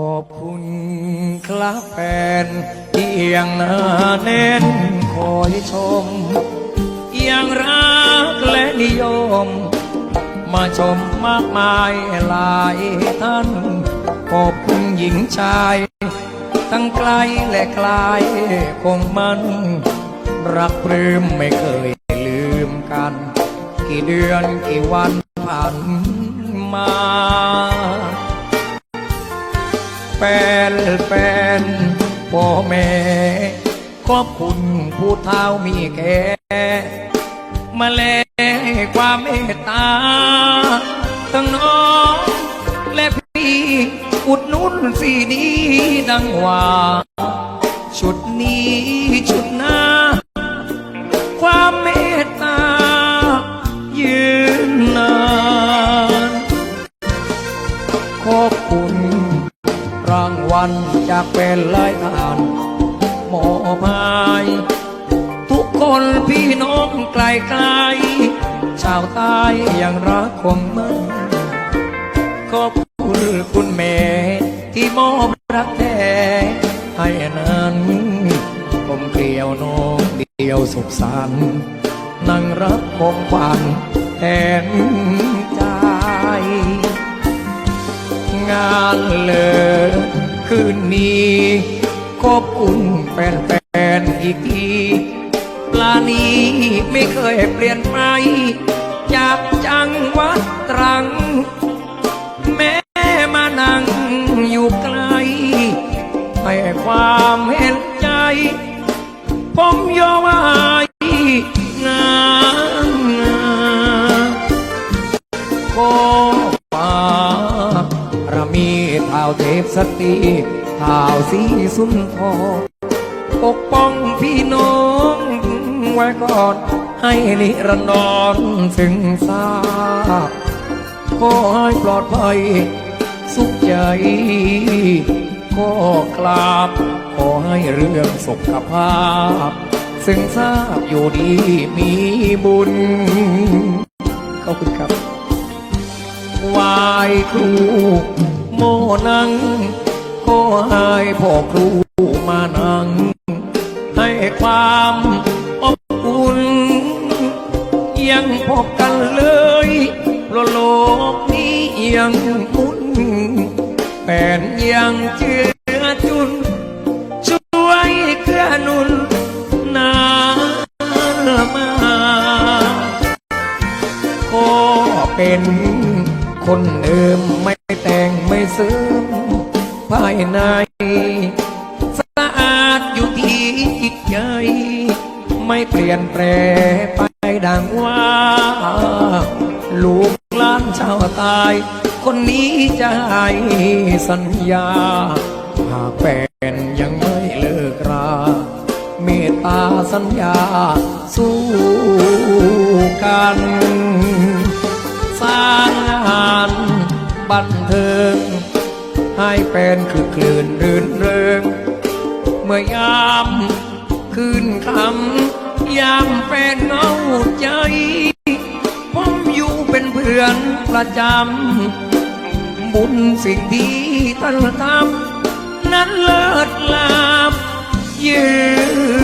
ขอบคุณครับแฟนที่ยังหนาแน่นคอยชมยังรักและนิยม มาชมมากมายหลายท่าน ขอบคุณหญิงชาย ทั้งไกลและไกลคงมันรักปลื้มไม่เคยลืมกัน กี่เดือนกี่วันผ่านมา นแฟนพ่อแม่ขอบคุณผู้เท่ามีแก่มาแลความเมตตา ทั้งน้องและพี่อุดนุนสีดีดังว่า ชุดนี้ชุดหน้า ความเมตตา ยืนนานขอบคุณ รางวัลจากเป็นหลายทานหมอบหายทุกคนพี่น้องไกลไกลชาวใต้ยังรักคงมันขอบคุณคุณแม่ที่มอบรักแท้ให้นั้นผมเกลียวน้องเดียวสุขสันต์นั่งรับของขวัญแทนใจ งานเลย คืนนี้ขอบคุณแฟนๆอีกทีปลานี้ไม่เคยเปลี่ยนไปจากจังหวัดตรัง แม้มานั่งอยู่ไกลให้ความเห็นใจ ผมยอมให้งานงานโคป่าระมีเท้าวเทพสตรีเท้าวสีสุนทรปกป้องพี่น้องไว้ก่อน ให้นิรันดรถึงทราบขอให้ปลอดภัย สุขใจก็กราบ ขอให้เรื่องสุขภาพ ซึ่งทราบอยู่ดีมีบุญ ขอบคุณครับไหวายครู โมนังก็ให้พ่อครูมานั่งให้ความอบอุ่นยังพบกันเลยเพราะโลกนี้ยังมุนแฟนยังเชื่อจุน ช่วยเกื้อนุนนามาก็เป็นคนเดิมไม่ ไม่แต่งไม่ซึมภายใน สะอาดอยู่ที่จิตใจ ไม่เปลี่ยนแปลไปดังว่า ลูกหลานชาวตาย คนนี้จะให้สัญญา หากแฟนยังไม่เลิกรา เมตตาสัญญาสู้ บันเทิง ให้เป็นคือคลื่นรื่นเริง เมื่อยามคืนคำยามแฟนเหงาใจ ผมอยู่เป็นเพื่อนประจำ บุญสิ่งที่ท่านทำนั้นเลิศลามยืน